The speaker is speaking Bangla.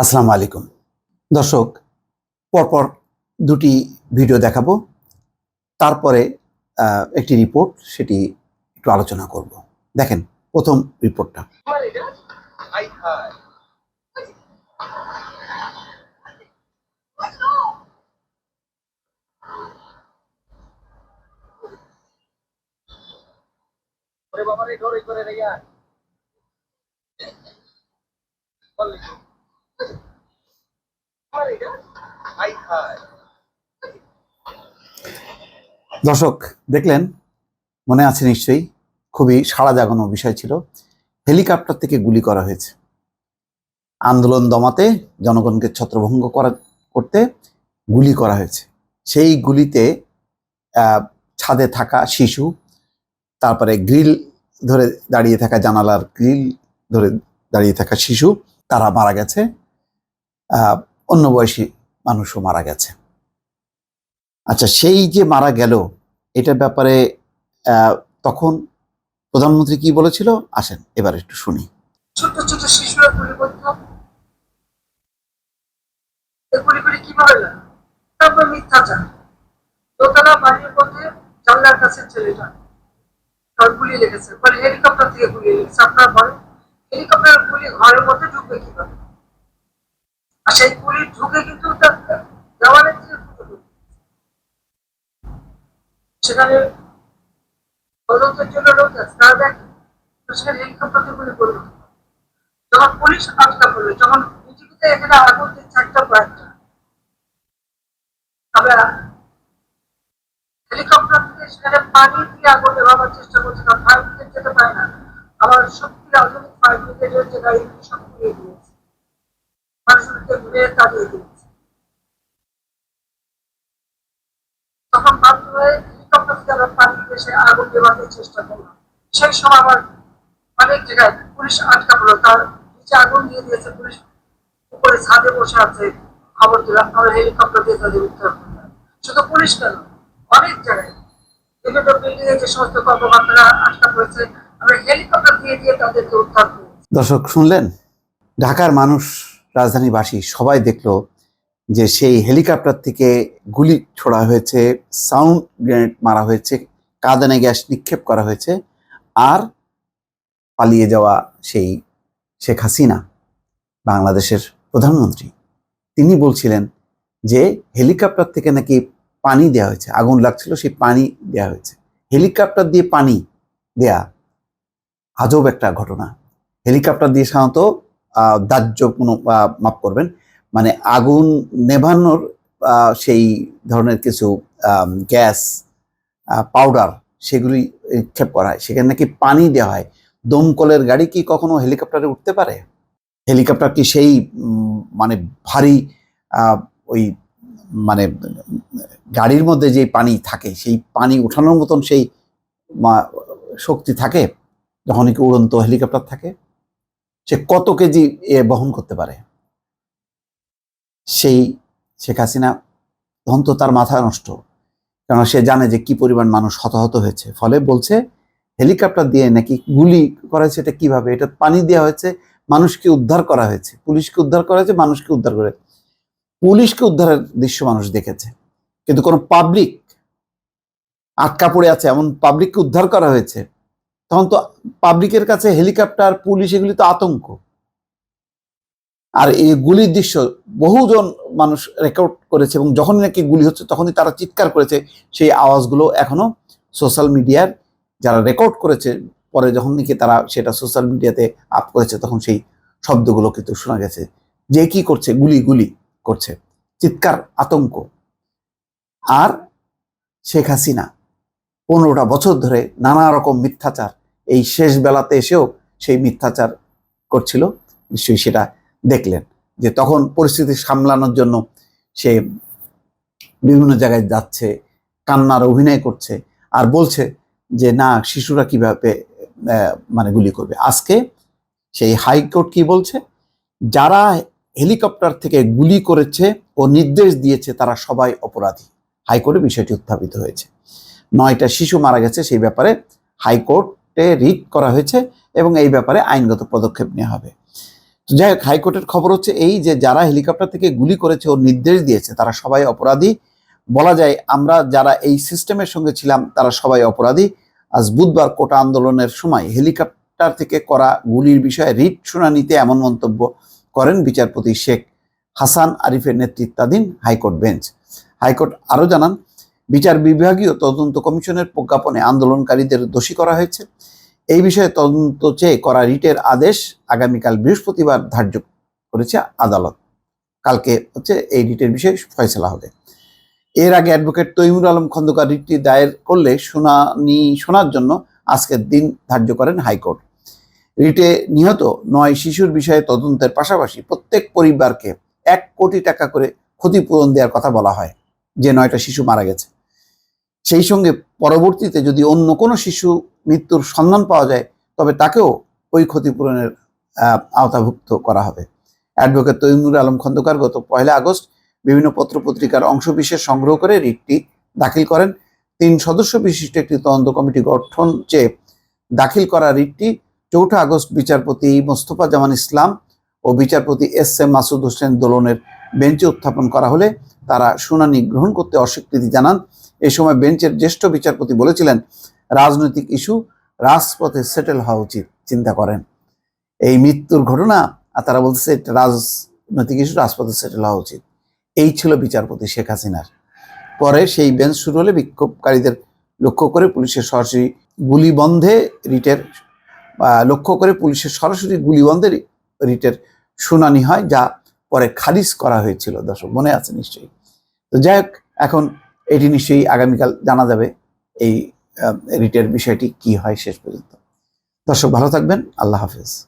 আসসালামু আলাইকুম। দর্শক, পরপর দুটি ভিডিও দেখাবো। তারপরে একটি রিপোর্ট, সেটি একটু আলোচনা করব। দেখেন, প্রথম রিপোর্টটা। বাবা রে ডরে করে রে দর্শক, দেখলেন, মনে আছে নিশ্চয়ই, খুবই সাড়া জাগানো বিষয় ছিল। হেলিকপ্টার থেকে গুলি করা হয়েছে। আন্দোলন দমাতে, জনগণকে ছত্রভঙ্গ করা, করতে গুলি করা হয়েছে। সেই গুলিতে ছাদে থাকা শিশু, তারপরে গ্রিল ধরে দাঁড়িয়ে থাকা জানালার গ্রিল ধরে দাঁড়িয়ে থাকা শিশু, তারা মারা গেছে। অন্য বয়সী মানুষও মারা গেছে। আচ্ছা সেই যে মারা গেল, এটার ব্যাপারে তখন প্রধানমন্ত্রী কি বলেছিল? আসেন, এবার একটু শুনি। ছোট ছোট শিশুরা গুলি হেলিকপ্টার থেকে গুলি আপনার হেলিকপ্টার গুলি ঘরের মধ্যে ঢুকবে কীভাবে? সেই গুলি ঢুকে কিন্তু সেখানে তদন্তের জন্য লোক তারা দেখে সেখানে হেলিকপ্টার পুলিশ আটকা পড়ল, যখন পৃথিবীতে এখানে আগুন দিচ্ছে পর আমরা হেলিকপ্টার থেকে সেখানে পানি দিয়ে আগুন নেভাবার চেষ্টা করছি কারণ ফায়ার যেতে পারে না। আমার সত্যি আধুনিক ফায়ার ব্রিগেডের যে তখন আগুন চেষ্টা সেই সময় আমার অনেক জায়গায় পুলিশ আটকা পড়ল। তার নিচে আগুন দিয়ে দিয়েছে পুলিশ। উপরে ছাদে বসে আছে খবর দিলাম আমরা হেলিকপ্টার দিয়ে তাদের উদ্ধার শুধু পুলিশ কেন? অনেক জায়গায়। বিভিন্ন বিল্ডিং এ যে সমস্ত কর্মকর্তারা আটকা পড়েছে, আমরা হেলিকপ্টার দিয়ে দিয়ে তাদেরকে করেছি। দর্শক, শুনলেন? ঢাকার মানুষ রাজধানীবাসী সবাই দেখল যে সেই হেলিকপ্টার থেকে গুলি ছোড়া হয়েছে, সাউন্ড গ্রেনেড মারা হয়েছে, কাঁদানে গ্যাস নিক্ষেপ করা হয়েছে, আর পালিয়ে যাওয়া সেই শেখ হাসিনা, বাংলাদেশের প্রধানমন্ত্রী। তিনি বলছিলেন যে হেলিকপ্টার থেকে নাকি পানি দেওয়া হয়েছে, আগুন লাগছিল, সেই পানি দেওয়া হয়েছে। হেলিকপ্টার দিয়ে পানি দেয়া আজব একটা ঘটনা। হেলিকপ্টার দিয়ে সাধারণত দাহ্য কোনো মাফ করবেন। মানে আগুন নেভানোর সেই ধরনের কিছু গ্যাস পাউডার সেগুলি নিক্ষেপ করা হয়। সেখানে নাকি পানি দেওয়া হয়। দমকলের গাড়ি কি কখনো হেলিকপ্টারে উঠতে পারে? হেলিকপ্টার কি সেই মানে ভারী ওই মানে গাড়ির মধ্যে যে পানি থাকে, সেই পানি ওঠানোর মতন সেই শক্তি থাকে? যখন কি উড়ন্ত হেলিকপ্টার থাকে? সে কত কেজি এ বহন করতে পারে? সেই শেখ হাসিনা তখন তো তার মাথা নষ্ট। কারণ সে জানে যে কি পরিমাণ মানুষ হতাহত হয়েছে। ফলে বলছে, হেলিকপ্টার দিয়ে নাকি গুলি করা হয়েছে এটা কীভাবে? এটা পানি দেওয়া হয়েছে, মানুষকে উদ্ধার করা হয়েছে। পুলিশকে উদ্ধার করা হয়েছে, মানুষকে উদ্ধার করে। পুলিশকে উদ্ধারের দৃশ্য মানুষ দেখেছে। কিন্তু কোনো পাবলিক আটকা পড়ে আছে, এমন পাবলিককে উদ্ধার করা হয়েছে। তখন তো পাবলিকের কাছে হেলিকপ্টার পুলিশ এগুলি তো আতঙ্ক। আর এই গুলির দৃশ্য, বহুজন মানুষ রেকর্ড করেছে এবং যখন নাকি গুলি হচ্ছে, তখনই তারা চিৎকার করেছে। সেই আওয়াজগুলো এখনও সোশ্যাল মিডিয়ার যারা রেকর্ড করেছে, পরে যখন নাকি তারা সেটা সোশ্যাল মিডিয়াতে আপ করেছে, তখন সেই শব্দগুলো কিন্তু শোনা গেছে। যে কি করছে, গুলি গুলি করছে। চিৎকার, আতঙ্ক। আর শেখ হাসিনা পনেরোটা বছর ধরে নানা রকম মিথ্যাচার এই শেষ বেলাতে এসেও সেই মিথ্যাচার করছিল। নিশ্চয়ই সেটা দেখলেন যে তখন পরিস্থিতি সামলানোর জন্য সে বিভিন্ন জায়গায় যাচ্ছে, কান্নার অভিনয় করছে আর বলছে যে, না, শিশুরা কীভাবে মানে গুলি করবে? আজকে সেই হাইকোর্ট কি বলছে? যারা হেলিকপ্টার থেকে গুলি করেছে ও নির্দেশ দিয়েছে তারা সবাই অপরাধী। হাইকোর্টে বিষয়টি উত্থাপিত হয়েছে। নয়টা শিশু মারা গেছে, সেই ব্যাপারে হাইকোর্টে রিট করা হয়েছে এবং এই ব্যাপারে আইনগত পদক্ষেপ নেওয়া হবে। যাই হোক, হাইকোর্টের খবর হচ্ছে এই যে যারা হেলিকপ্টার থেকে গুলি করেছে ও নির্দেশ দিয়েছে, তারা সবাই অপরাধী। বলা যায় আমরা যারা এই সিস্টেমের সঙ্গে ছিলাম, তারা সবাই অপরাধী। আজ বুধবার কোটা আন্দোলনের সময় হেলিকপ্টার থেকে করা গুলির বিষয়ে রিট শুনানিতে এমন মন্তব্য করেন বিচারপতি শেখ হাসান আরিফের নেতৃত্বাধীন হাইকোর্ট বেঞ্চ। হাইকোর্ট আরও জানান, বিচার বিভাগীয় তদন্ত কমিশনের প্রজ্ঞাপনে আন্দোলনকারীদের দোষী করা হয়েছে। এই বিষয়ে তদন্ত চেয়ে করা রিটের আদেশ আগামীকাল বৃহস্পতিবার ধার্য করেছে আদালত। কালকে হচ্ছে এই রিটের বিষয়ে ফয়সলা হবে। এর আগে অ্যাডভোকেট তৈমুর আলম খন্দকার রিটটি দায়ের করলে শুনানি শোনার জন্য আজকের দিন ধার্য করেন হাইকোর্ট। রিটে নিহত নয় শিশুর বিষয়ে তদন্তের পাশাপাশি প্রত্যেক পরিবারকে এক কোটি টাকা করে ক্ষতিপূরণ দেওয়ার কথা বলা হয়। যে নয়টা শিশু মারা গেছে। সেই সঙ্গে পরবর্তীতে যদি অন্য কোনো শিশু মৃত্যুর সন্ধান পাওয়া যায়, তবে তাকেও ওই ক্ষতিপূরণের আওতাভুক্ত করা হবে। অ্যাডভোকেট তৈমুর আলম খন্দকার গত পয়লা আগস্ট বিভিন্ন পত্রপত্রিকার অংশবিশেষ সংগ্রহ করে রিটটি দাখিল করেন। তিন সদস্য বিশিষ্ট একটি তদন্ত কমিটি গঠন চেয়ে দাখিল করা রিটটি চৌঠা আগস্ট বিচারপতি মোস্তফা জামান ইসলাম ও বিচারপতি এস এম মাসুদ হোসেন দোলনের বেঞ্চে উত্থাপন করা হলে তারা শুনানি গ্রহণ করতে অস্বীকৃতি জানান। এ সময় বেঞ্চের জ্যেষ্ঠ বিচারপতি বলেছিলেন, রাজনৈতিক ইস্যু রাজপথে সেটেল হওয়া উচিত চিন্তা করেন। এই মৃত্যুর ঘটনা, আর তারা বলতেছে রাজনৈতিক ইস্যু, রাজপথে সেটেল হওয়া উচিত এই ছিল বিচারপতি শেখ হাসিনার। পরে সেই বেঞ্চ শুরু হলে বিক্ষোভকারীদের লক্ষ্য করে পুলিশের সরাসরি গুলি বন্ধে রিটের লক্ষ্য করে পুলিশের সরাসরি গুলি বন্ধে রি- রিটের শুনানি হয়, যা পরে খারিজ করা হয়েছিল। দর্শক, মনে আছে নিশ্চয়ই? তো যাই হোক, এখন এটি নিশ্চয়ই আগামীকাল জানা যাবে এই রিটের বিষয়টি কি হয় শেষ পর্যন্ত। দর্শক, ভালো থাকবেন। আল্লাহ হাফেজ।